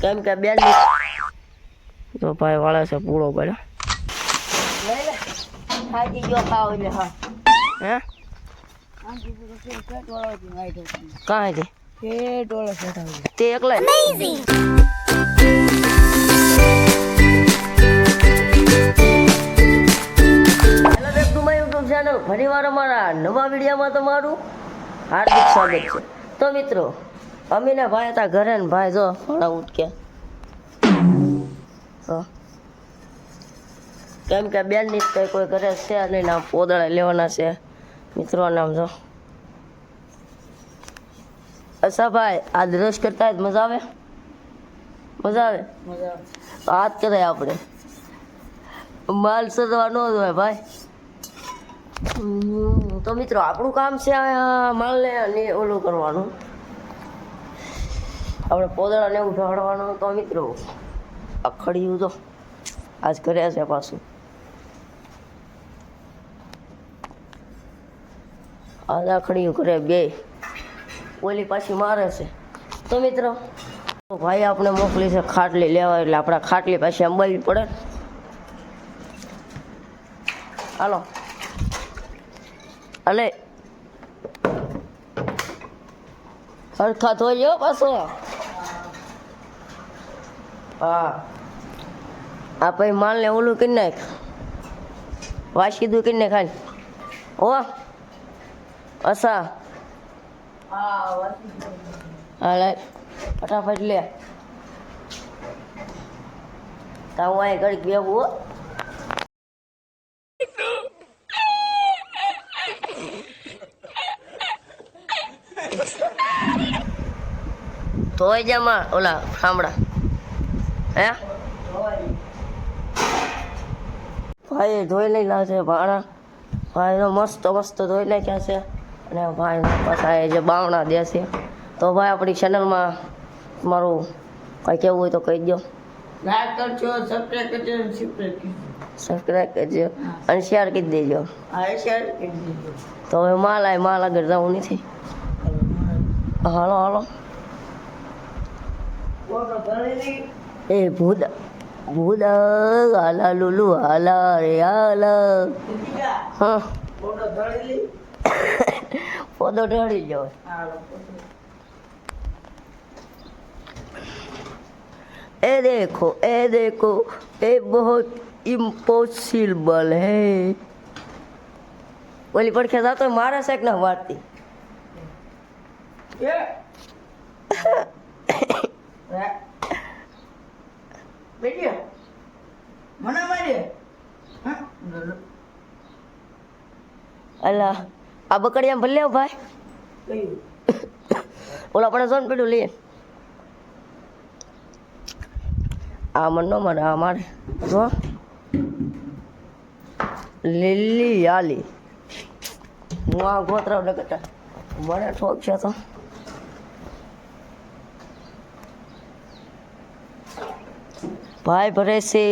કેમ કે બેન તો ભાઈ વાળા છે પૂળો પડ્યો. ખાઈ ગયો ખાવ એટલે હા. કાંઈ તે જ? ચેનલ ફરીવાર અમારા નવા વિડીયોમાં તમારું હાર્દિક સ્વાગત છે. તો મિત્રો અમીને ભાઈ હતા ઘરે ને ભાઈ જો થોડા ઉઠકે હા. કેમ કે બેનની કઈ કોઈ ઘરે છે નહીં આમ પોદળા લેવાના છે. મિત્રો નામ જો. અચ્છા ભાઈ આ દ્રશ કરતા મજા આવે? મજા આવે? તો આ જ કરાય આપણે. માલ સદવા ન હોય ભાઈ. તો મિત્રો આપણું કામ છે માલ માલને ને ઓલું કરવાનું. આપણે પોદળાને એવું ઢાળવાનું તો મિત્રો આ ખડીયું તો આજ કર્યા છે પાછું. આજ આ ખડીયું કરે બે. ઓલી પાછી મારે છે. તો મિત્રો ભાઈ આપણે મોકલી છે ખાટલી લેવા, એટલે આપણે ખાટલી પાછી અંબાવી પડે હાલો. અલે હરખા થઈ ગયો પાછો. હા. આ પછી માલને ઓલું કરી નાખ. વાસી દુ કરી નાખ હાલ. ઓ અસા. હા ફટાફટ લે. તા હું અહીં ઘડીક બેવું તોય જમા જામાં ઓલા ખામડા હે? ભાઈ ધોઈ નહીં છે ભાણા. ભાઈ તો મસ્ત મસ્ત ધોઈ નાખ્યા છે. અને ભાઈ પાછા એ જે બાવણા દે છે. તો ભાઈ આપણી ચેનલમાં મારું કંઈ કહેવું હોય તો કહી દો લાઈક કરજો સબસ્ક્રાઇબ કરજો સબસ્ક્રાઇબ કરજો. અને શેર કરી દેજો. શેર કરી દેજો. તો હવે માલ આય માલ આગળ જવું નથી. હાલો હાલો. ए भूद भूद आला लुलू आला रे आला। हाँ। फ़ोटो ढाली ली. फ़ोटो ढाली जो ए देखो ए देखो ए बहुत इम्पॉसिबल है। बोली पर खेदा तो मारा से ना मारती। ये। yeah. બેટી મને મારી અલા આ બકડિયા ભલે ભાઈ. કયું ઓલા આપણે જોન પડ્યું લઈએ. આ મન નો મારે આ મારે. જો. લીલી આલી. હું આ ગોતરાવ નકટા મને ઠોક છે તો. भाई भरे से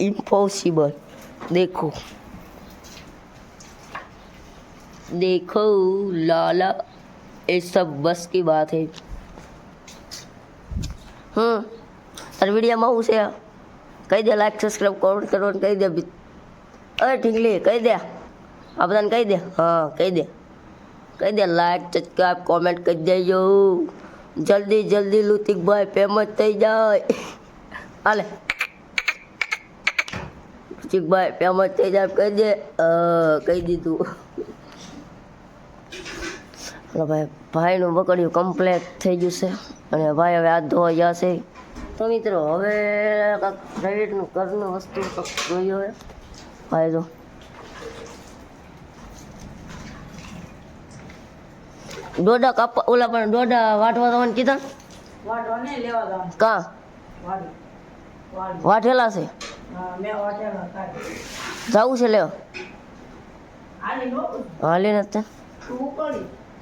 इम्पॉसिबल देखो देखो लाला ये सब बस की बात है હમ તાર વિડીયોમાં હું છે કહી દે લાઈક સબસ્ક્રાઈબ કોમેન્ટ કરવાનું કહી દે બી અરે ઠીકલી કહી દે આ બધાને કહી દે હા કહી દે કહી દે લાઈક સબસ્ક્રાઈબ કોમેન્ટ કરી દેજો જલ્દી જલ્દી લુતિકભાઈ ફેમસ થઈ જાય હાલે લુતિકભાઈ પેમેન્ટ થઈ જાય કહી દે. કહી દીધું. હલો ભાઈ ભાઈનું બકડ્યું કમ્પ્લેટ થઈ ગયું છે. અને ભાઈ હવે હાથ ધોવા જશે તો મિત્રો હવે કાંક ક્રેડિટનું ઘરનું વસ્તુ કાંઈક જોયું હવે ભાઈ જો. દોડા કાપવા ઓલા પણ ડોડા વાટવા તમને કીધા? વાટવા લેવા કા? વાઠેલા છે. જવું છે લ્યો હાલી નથી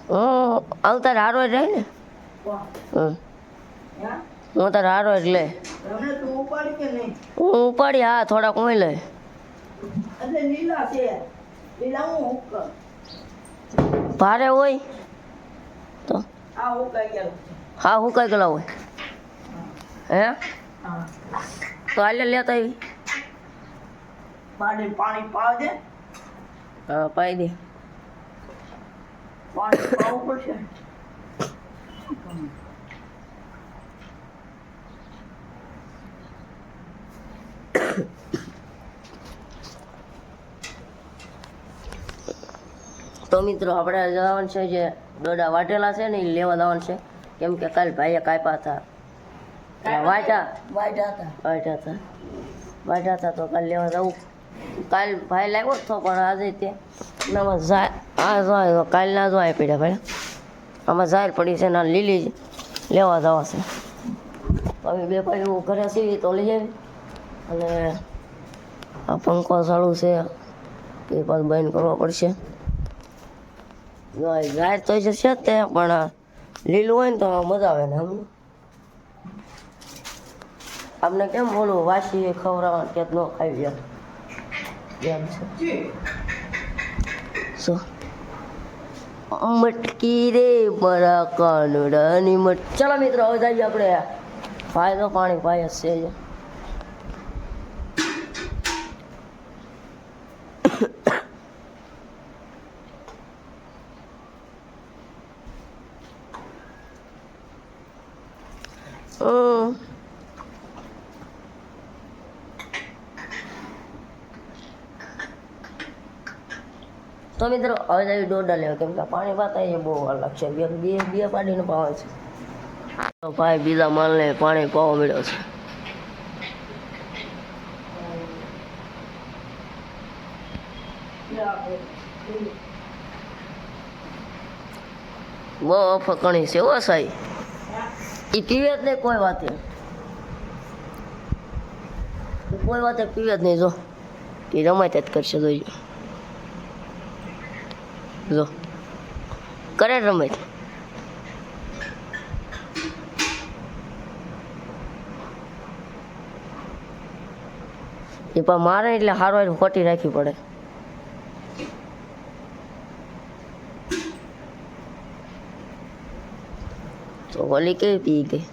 હું આવતા હારો જ રહે ને? હું? તારે હારો જ લે. તમને તું ઉપાડી કે નહીં? હું ઉપાડી હા થોડાક હું લે એટલે ભારે હોય તો? હા હું કઈ ગયેલા હોય? હે. હા? તો હાલે લેતા આવી પાણી પાણી પાવ હા પાઈ દે. પાણી પાવું પડશે. તો મિત્રો આપણે જવાનું છે જે દોડા વાટેલા છે ને એ લેવા જવાનું છે. કેમ કે કાલ ભાઈએ કાપ્યા હતા. વાટા. વાટા હતા. વાટ્યા હતા. વાટા હતા તો કાલ લેવા જવું. કાલ ભાઈ લાગ્યો તો પણ આજે ત્યાં આમાં ઝાર આ જો કાલ ના જો આપી પડ્યા ભાઈ. આમાં ઝાર પડી છે ના લીલી લેવા જવા છે. હવે બે હું ઘરે સીવી તો લઈ આવી. અને આ પંખો ચાલુ છે. એ પાછું બંધ કરવો પડશે. જો આ ઝાર તો જશે તે, પણ લીલું હોય ને તો મજા આવે ને હમણાં. આપણે કેમ બોલું વાસી ખવડાવવા કે ન ખાઈ જાય એમ છે. શું? મટકી રે મારા કાનુડાની મટ ચલો મિત્રો, હવે જઈએ આપણે. ફાયદો પાણી પાય છે જ. હમ તો મિત્રો, હવે જઈએ દોડા લેવા કેમ કે પાણી પાતા એ બહુ અલગ છે. બે બે બે પાડીને પાવે છે. તો ભાઈ, બીજા માલને પાણી પાવા મળ્યો છે. બહુ ફકણી છે હો સાઈ. એ પીવે જ નહીં કોઈ વાતે. કોઈ વાતે પીવે જ નહીં જો. એ રમાય જ કરશે જોઈજો જો. કરે રમત. એ પણ મારે એટલે હારો હારો ખોટી રાખવી પડે. તો હોલી કેવી પી ગઈ?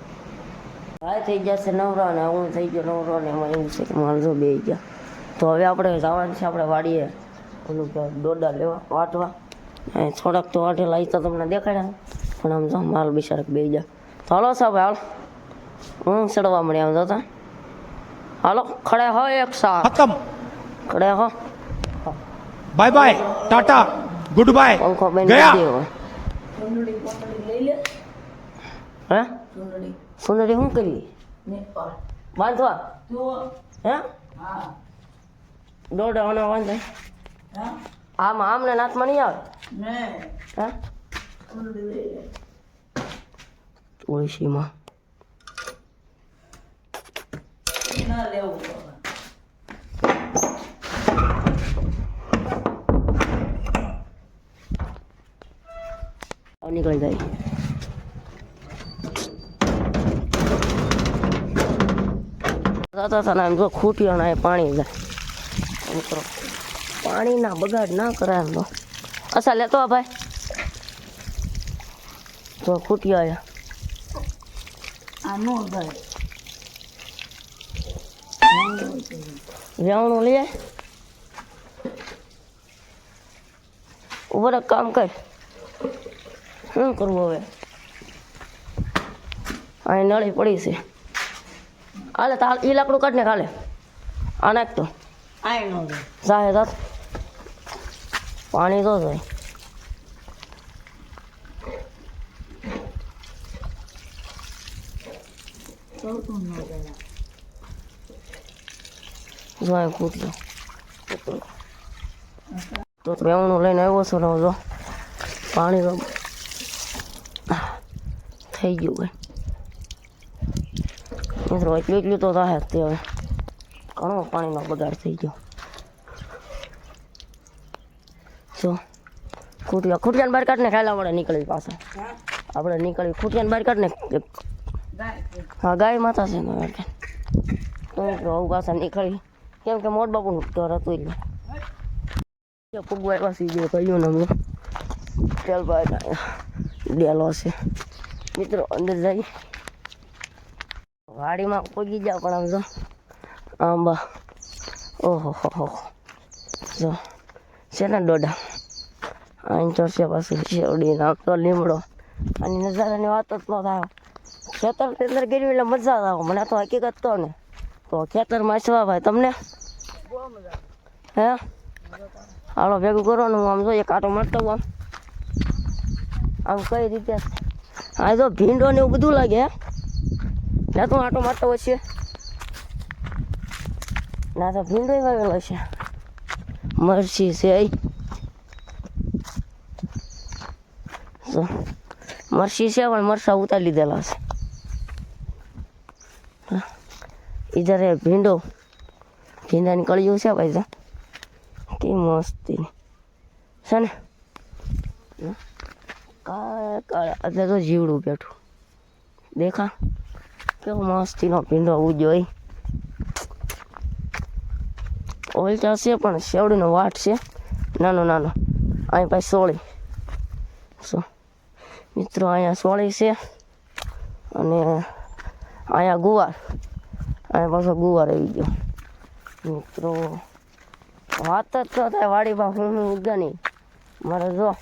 ભાઈ થઈ જશે નવરા ને હું થઈ ગયો નવરો ને એમાં એવું છે કે મારે બે ગયા. તો હવે આપણે જવાનું છે, આપણે વાડીએ. ઓલું દોડા લેવા, વાટવા. થોડાક તો અઢેલા આવી તો તમને દેખાડ્યા પણ આમ જો માલ બિચારક બે જા. તો હલો સાહેબ હાલ. હું ચડવા મળ્યા આમ જોતા હાલો ખડે હો એક સાહ ખતમ. ખડે હો. Bye bye tata. Good bye. પંખો બેન ગયા. લઈ હે? સુંદરી શું કરી? બાંધવા? હે? હા દોડાવાના વાંધો. આમ આમને નાથમાં નહીં આવે? લેવું તો હવે નીકળી જાય હતા ને જો ખૂટ્યો ને પાણી જાય પાણીના બગાડ ના કરાય એમ તો અસા લેતો આ ભાઈ. તો ખૂટી અહીંયા આ નો જાય વેવણું લઈ ઉપર કામ કર. શું કરવું હવે? અહીં નળી પડી છે. હાલે તો હાલ એ લાકડું કાઢ ને કાલે આ નાખ તો. આય પાણી તો જાય ચોથું નો જાય જો અહીં કૂટ્યો તો ત્રેવણું લઈને આવ્યો છો ને જો પાણી તો થઈ ગયું ભાઈ મિત્રો એટલું એટલું તો થાય તે ઘણો પાણીનો બગાડ થઈ ગયો જો ખૂટિયા ખૂટિયાને બહાર કાઢને ખાલા આપણે નીકળી પાછા. આપણે નીકળી ખૂટિયાને બહાર કાઢને હા, ગાય માતા છે ને એટલે તો આવું પાછા નીકળી. કેમ કે મોટ બાપુનું ઘર હતું એટલે. ફૂગવા આવ્યા સી જે કહ્યું ને મેં તેલ ભાઈ ડેલો છે. મિત્રો, અંદર જઈ વાડીમાં પગી જાવ પણ આમ જો. આંબા. ઓહો, હો હો જો. છે ને દોડા અહીં છે પાછું શેવડી નાખતો લીમડો. અને નજારાની વાત જ ન થાય. ખેતરની અંદર ગેરવી એટલે મજા આવે. મને તો હકીકત તો ને. તો ખેતરમાં છવા ભાઈ તમને? હે? હાલો, ભેગું કરવાનું આમ જોઈએ એક આટો મારતો આમ આમ કઈ રીતે? આ તો ભીંડો ને એવું બધું લાગે, હે? ના તો આટો મારતો હશે ના તો ભીંડો વાવેલો છે. મરસી છે અહીં મરચી છે, પણ મરસા ઉતારી લીધેલા છે. ઇધર હે ભીંડો, ભીંડાની કળીઓ છે ભાઈ કે મસ્તી છે ને. કાળા કાળા. અત્યારે તો જીવડું બેઠું. દેખા. કેવો મસ્તીનો ભીંડો ઉજ્યો ઓલચા છે, પણ શેવડીનો વાટ છે. નાનો નાનો. અહીં પાસે સોળી. સો મિત્રો અહીંયા સોળી છે અને અહીંયા ગુવાર અહીંયા પાછો ગુવાર આવી ગયો. મિત્રો, વાત જ તો થાય વાડીમાં હું ઉગે નહીં. મારે જો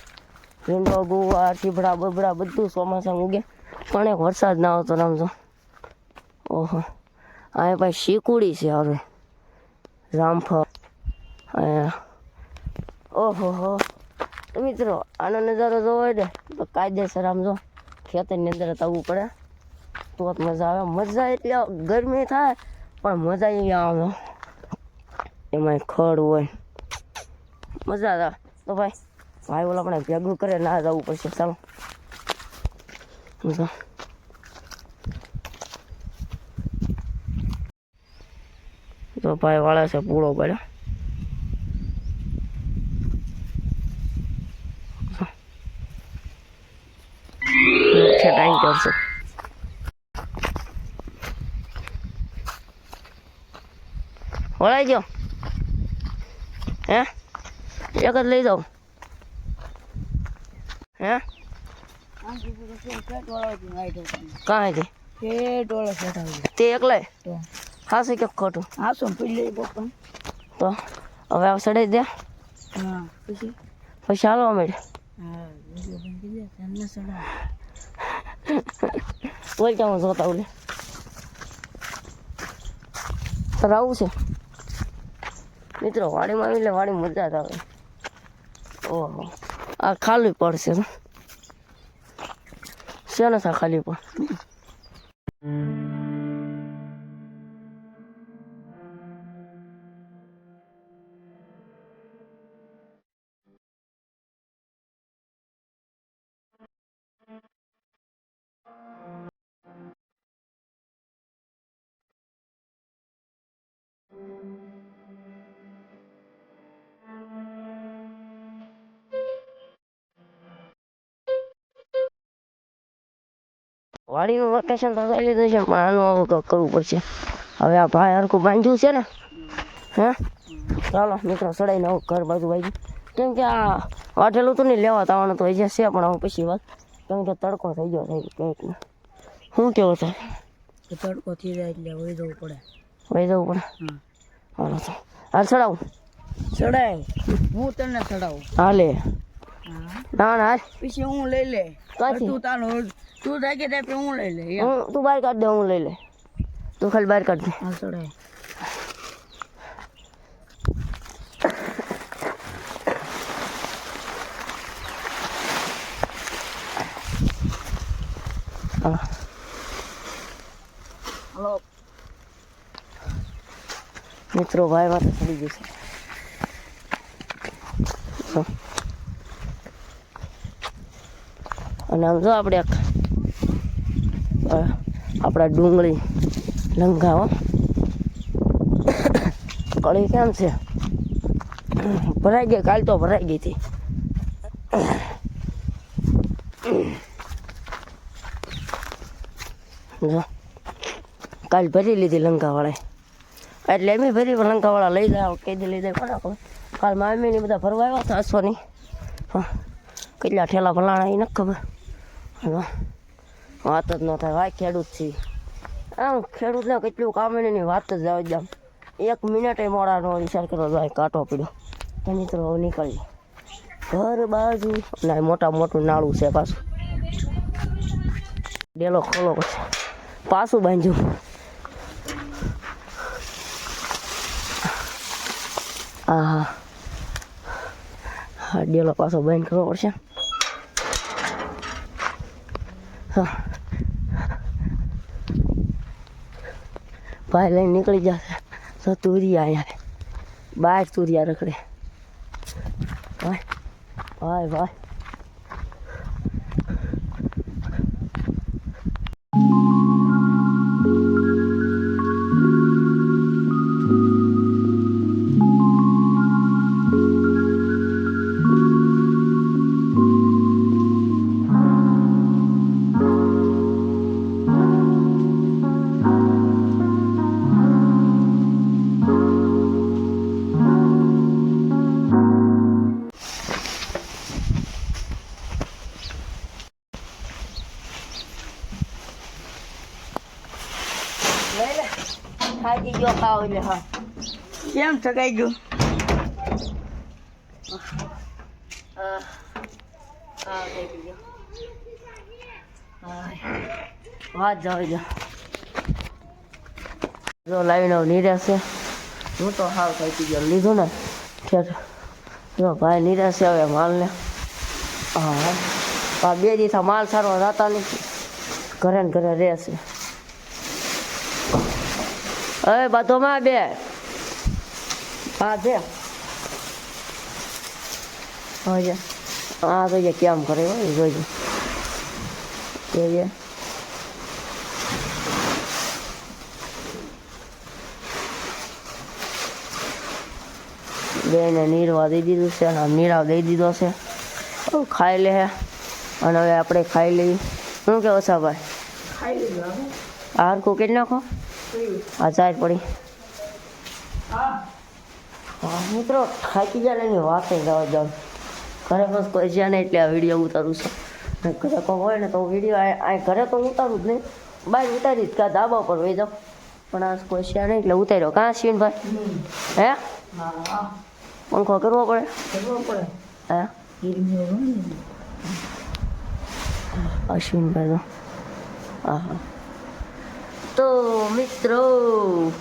ભીંડો, ગુવાર, ચીભડા, બબડા બધું ચોમાસામાં ઉગે, પણ એક વરસાદ ના આવતો રમજો ઓહો અહીંયા પાસે શીકુડી છે હવે. રામફળ અહીંયા ઓહો, હો. મિત્રો, આનો નજારો જોવો હોય ને, તો કાયદેસર આમ જો, ખેતરની અંદર આવવું પડે. તો જ મજા આવે. મજા એટલે ગરમી થાય, પણ મજા એવી આવે. એમાં ખડ હોય. મજા આવે. તો ભાઈ ભાઈ ઓલા આપણે ભેગું કરે, ના જવું પડશે. ચાલો. તો ભાઈ વાળા છે પૂળો પડ્યો. ટાઈમ કરશે વળાઈ ગયો. હે? એક જ લઈ જાઉં. હે? કાંઈ તે એકલાય હા શું કે ખોટું? હા શું પપ્પા. તો હવે આ સડાઈ દે. પછી? પછી હાલો અમે હા વીડિયો он કરી દે તમને સડા બોલ કે હું જોતા ઓલે તારે આવું છે મિત્રો વાડીમાં એટલે વાડી મજા જ આવે ઓહો આ ખાલી પડશે છે ને સા ખાલી પણ વાડીનું વેકેશન તો થઈ લીધું છે પણ આનું કંઈક કરવું પડશે. હવે આ ભાઈ હરખું બાંધ્યું છે ને હે? ચાલો મિત્રો સડાઈને આવું ઘર બાજુ બાજુ કેમ કે આ વાટેલું તો નહીં લેવા આવવાનું તો હજી છે પણ હું પછી વાત. કેમ કે તડકો થઈ ગયો થઈ કંઈક ને. શું કેવો થાય તડકો થઈ જાય એટલે વહી જવું પડે. વહી જવું પડે? હા હાલ ચડાવું ચડાય હું તને ચડાવું હાલે. ના ના હાલ પછી હું લઈ લે. ક્યાંથી? તું તારું તું રાખી દે પછી હું લઈ લે એમ. હું તું બહાર કાઢ દે હું લઈ લે. તું ખાલી બહાર કાઢ દે. હા ચડાય હા. હલો. મિત્રો ભાઈ માથે ચડી ગયું છે જો. અને આમ જો આપણે આપણા ડુંગળી લંઘાવો કળી કેમ છે? ભરાઈ ગઈ, કાલ તો ભરાઈ ગઈ હતી. કાલ ભરી લીધી લંકાવાળાએ એટલે એમ ભરી લંકાવાળા લઈ જાય કહી દે, લઈ જાય કોને કાલ મામી ને બધા ફરવા આવ્યા હતા હસવાની. હા, કેટલા ઠેલા ભલાણા એ નથી ખબર. વાત જ ન થાય. ભાઈ, ખેડૂત છે આમ ખેડૂતને કેટલું કામ એની વાત જ જવા જામ એક મિનિટે મોડાનો વિચાર કરો ભાઈ, કાંટો પીડ્યો તો મિત્રો નીકળી ઘર બાજુ ના મોટા મોટું નાળું છે પાછું. ડેલો ખોલો પછી. પાછું બાંધ્યું. હા હા, ડેલો પાછો બંધ કરવો પડશે હા ભાઈ લઈને નીકળી જશે. તો તુરિયા અહીંયા બહાર તુરિયા રખડે. ભાઈ ભાઈ ભાઈ ગયો હા. કેમ થકાઈ ગયું? વાત જાવ જા લાવીને નિરાશે હું તો હાવ થઈ ગયો. લીધું ને? ઠેર જો ભાઈ નિરાશે હવે માલને. હા. બે દિવસ માલ સારો હતા નહીં ઘરે ને ઘરે રહેશે હવે બધોમાં બે. હા છે હવે હા તો કેમ કરે હોય જોઈજો જોઈએ બેને નીરવા દઈ દીધું છે અને નીરાવ દઈ દીધો છે. ખાઈ લે અને હવે આપણે ખાઈ લઈએ. શું કે ઓછાભાઈ ખાઈ લીધું હવે આ નાખો. ચાર પડી. હા હા મિત્રો, થાકી જાય એની વાતે જવા જાઉં ઘરે બસ કોઈ છે નહીં એટલે આ વીડિયો ઉતારું છું. ઘરે કોઈ હોય ને તો વીડિયો આ ઘરે તો ઉતારું જ નહીં. બહાર ઉતારી જ કાં ધાબા પર વહી જાઉં. પણ આ કોઈ છે નહીં એટલે ઉતાર્યો. કાં શિવનભાઈ હે? હા હા પંખો કરવો પડે? કરવો પડે હે? અશ્વિનભાઈ તો હા હા તો મિત્રો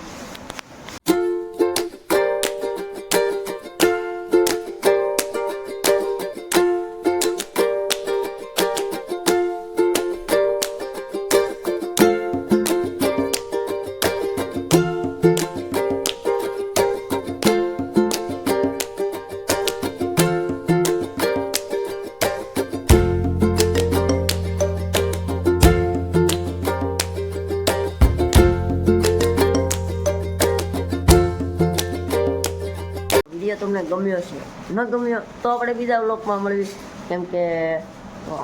વીડિયો તમને ગમ્યો છે? ન ગમ્યો તો આપણે બીજા બ્લોકમાં મળવી કેમ કે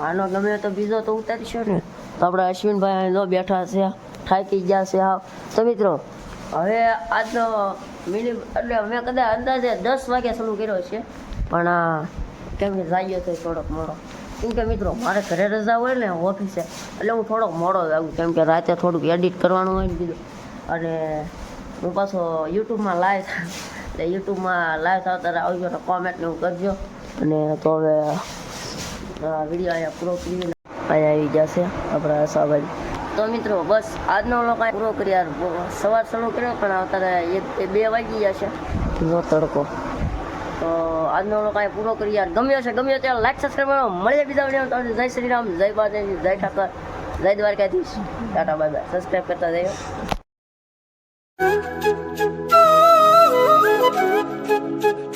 આનો ગમ્યો તો બીજો તો ઉતારીશું ને? તો આપણે અશ્વિનભાઈ જો બેઠા છે. થાકી ગયા છે હાવ. તો મિત્રો, હવે આજનો મિનિમ એટલે અમે કદાચ અંદાજે દસ વાગે શરૂ કર્યો છે. પણ કેમ કે જાગ્યો તો થોડોક મોડો. કેમ કે મિત્રો, મારે ઘરે રજા હોય ને, ઓફિસે, એટલે હું થોડોક મોડો આવું કેમ કે રાતે થોડુંક એડિટ કરવાનું હોય ને બીજું. અને હું પાછો યુટ્યુબમાં લાઈવ એટલે યુટ્યુબમાં લાઈવ થાવ ત્યારે આવજો તો કોમેન્ટ ને એવું કરજો. અને તો હવે વીડિયો અહીંયા પૂરો કરી અહીંયા આવી જશે આપણા સવાલ તો મિત્રો, બસ આજનો લોકો પૂરો કર્યા સવાર શરૂ કર્યો પણ અત્યારે બે વાગી ગયા છે. નો તડકો. તો આજનો લોકો કાંઈ પૂરો કરી યાર, ગમ્યો છે, ગમ્યો ત્યારે લાઈક સબસ્ક્રાઈબ કરો. મળીએ બીજા વીડિયો જય શ્રી રામ, જય બાદેવી જય ઠાકર, જય Dwarkadhish. Tata bye bye subscribe કરતા જઈએ Thank you.